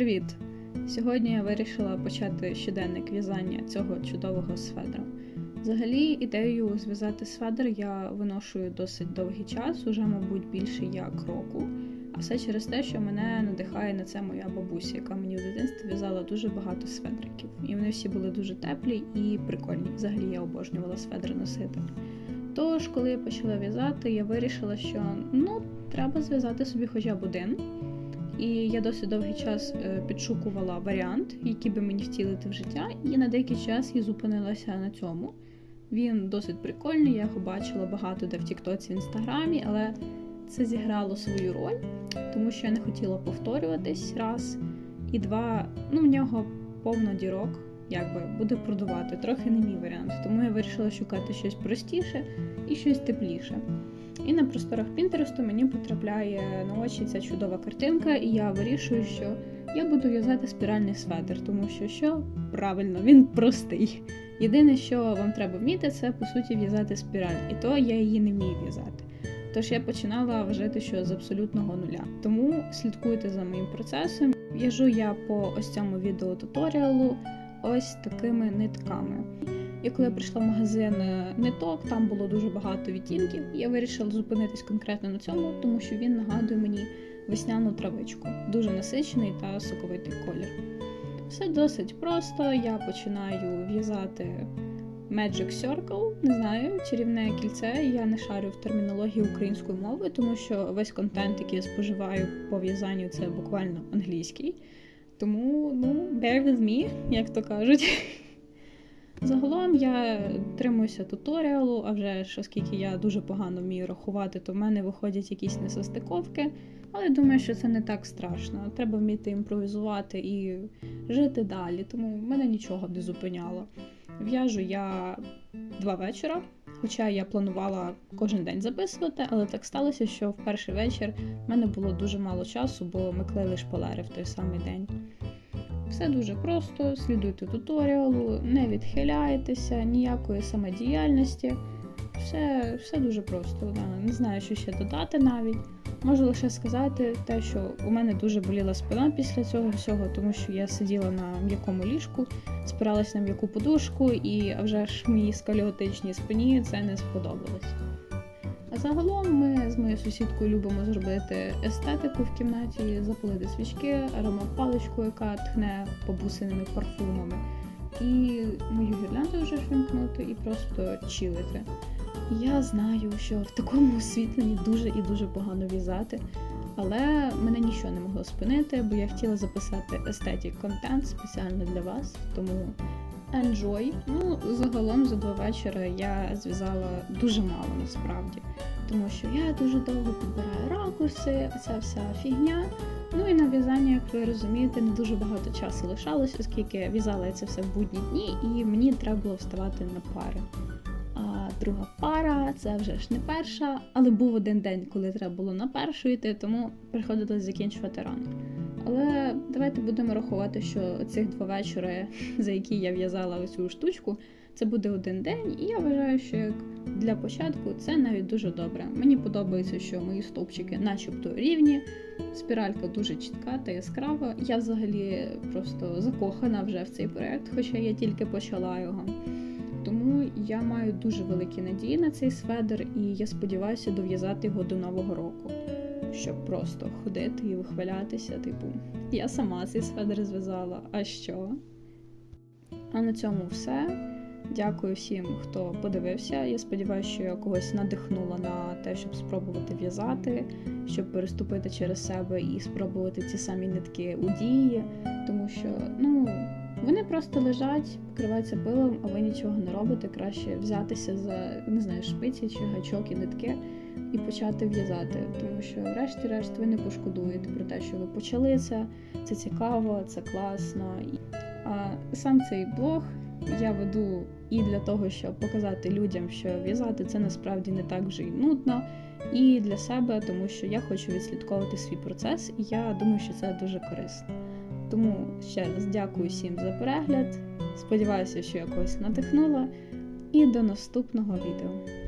Привіт! Сьогодні я вирішила почати щоденник в'язання цього чудового сведра. Взагалі, ідею зв'язати сведер я виношую досить довгий час, уже, мабуть, більше як року. А все через те, що мене надихає на це моя бабуся, яка мені в дитинстві в'язала дуже багато сведриків. І вони всі були дуже теплі і прикольні. Взагалі я обожнювала сведри носити. Тож, коли я почала в'язати, я вирішила, що ну, треба зв'язати собі хоча б один. І я досить довгий час е, підшукувала варіант, який би мені втілити в життя, і на деякий час я зупинилася на цьому. Він досить прикольний, я його бачила багато де в Тіктоці, в інстаграмі, але це зіграло свою роль, тому що я не хотіла повторюватись раз. І два, ну в нього повно дірок, якби буде продувати, трохи не мій варіант. Тому я вирішила шукати щось простіше і щось тепліше. І на просторах Пінтересту мені потрапляє на очі ця чудова картинка, і я вирішую, що я буду в'язати спіральний светр, тому що що правильно, він простий. Єдине, що вам треба вміти, це по суті в'язати спіраль, і то я її не вмію в'язати. Тож я починала вважати, що з абсолютного нуля. Тому слідкуйте за моїм процесом. В'яжу я по ось цьому відеотуторіалу ось такими нитками. І коли я прийшла в магазин е, ниток, там було дуже багато відтінків. Я вирішила зупинитись конкретно на цьому, тому що він нагадує мені весняну травичку, дуже насичений та соковитий колір. Все досить просто. Я починаю в'язати Magic Circle, не знаю, чарівне кільце. Я не шарю в термінології української мови, тому що весь контент, який я споживаю по в'язанню, це буквально англійський. Тому, ну, bear with me, як то кажуть. Загалом я тримуюся туторіалу, а вже ж, оскільки я дуже погано вмію рахувати, то в мене виходять якісь несостиковки. Але думаю, що це не так страшно. Треба вміти імпровізувати і жити далі, тому мене нічого не зупиняло. В'яжу я два вечора, хоча я планувала кожен день записувати, але так сталося, що в перший вечір в мене було дуже мало часу, бо ми клеїли шпалери в той самий день. Все дуже просто, слідуйте туторіалу, не відхиляйтеся, ніякої самодіяльності. Все все дуже просто. Не знаю, що ще додати навіть. Можу лише сказати те, що у мене дуже боліла спина після цього всього, тому що я сиділа на м'якому ліжку, спиралась на м'яку подушку, і вже ж моїй скаліотичній спині це не сподобалось. А загалом ми з моєю сусідкою любимо зробити естетику в кімнаті, запалити свічки, аромат-паличку, яка тхне бабусиними парфумами, і мою гірлянду вже вимкнути і просто чилити. Я знаю, що в такому освітленні дуже і дуже погано в'язати, але мене нічого не могло спинити, бо я хотіла записати естетик контент спеціально для вас, тому enjoy. Ну, загалом за два вечора я зв'язала дуже мало насправді, тому що я дуже довго підбираю ракурси, ця вся фігня. Ну і на в'язання, як ви розумієте, не дуже багато часу лишалось, оскільки в'язала я це все в будні дні, і мені треба було вставати на пари. А друга пара це вже ж не перша, але був один день, коли треба було на першу йти, тому приходилось закінчувати рано. Але давайте будемо рахувати, що цих два вечори, за які я в'язала оцю штучку, це буде один день, і я вважаю, що як для початку це навіть дуже добре. Мені подобається, що мої стовпчики начебто рівні, спіралька дуже чітка та яскрава. Я взагалі просто закохана вже в цей проект, хоча я тільки почала його. Тому я маю дуже великі надії на цей сведер, і я сподіваюся дов'язати його до нового року, щоб просто ходити і вихвалятися. Типу, я сама цей сведер зв'язала. А що? А на цьому все. Дякую всім, хто подивився. Я сподіваюся, що я когось надихнула на те, щоб спробувати в'язати, щоб переступити через себе і спробувати ці самі нитки у дії, тому що, просто лежать, покриваються пилом, а ви нічого не робите. Краще взятися за не знаю, шпиці чи гачок і нитки і почати в'язати. Тому що, врешті-решт, ви не пошкодуєте про те, що ви почали це. Це цікаво, це класно. А сам цей блог я веду і для того, щоб показати людям, що в'язати це насправді не так вже й нудно, і для себе, тому що я хочу відслідковувати свій процес, і я думаю, що це дуже корисно. Тому ще раз дякую всім за перегляд. Сподіваюся, що я когось надихнула. І до наступного відео.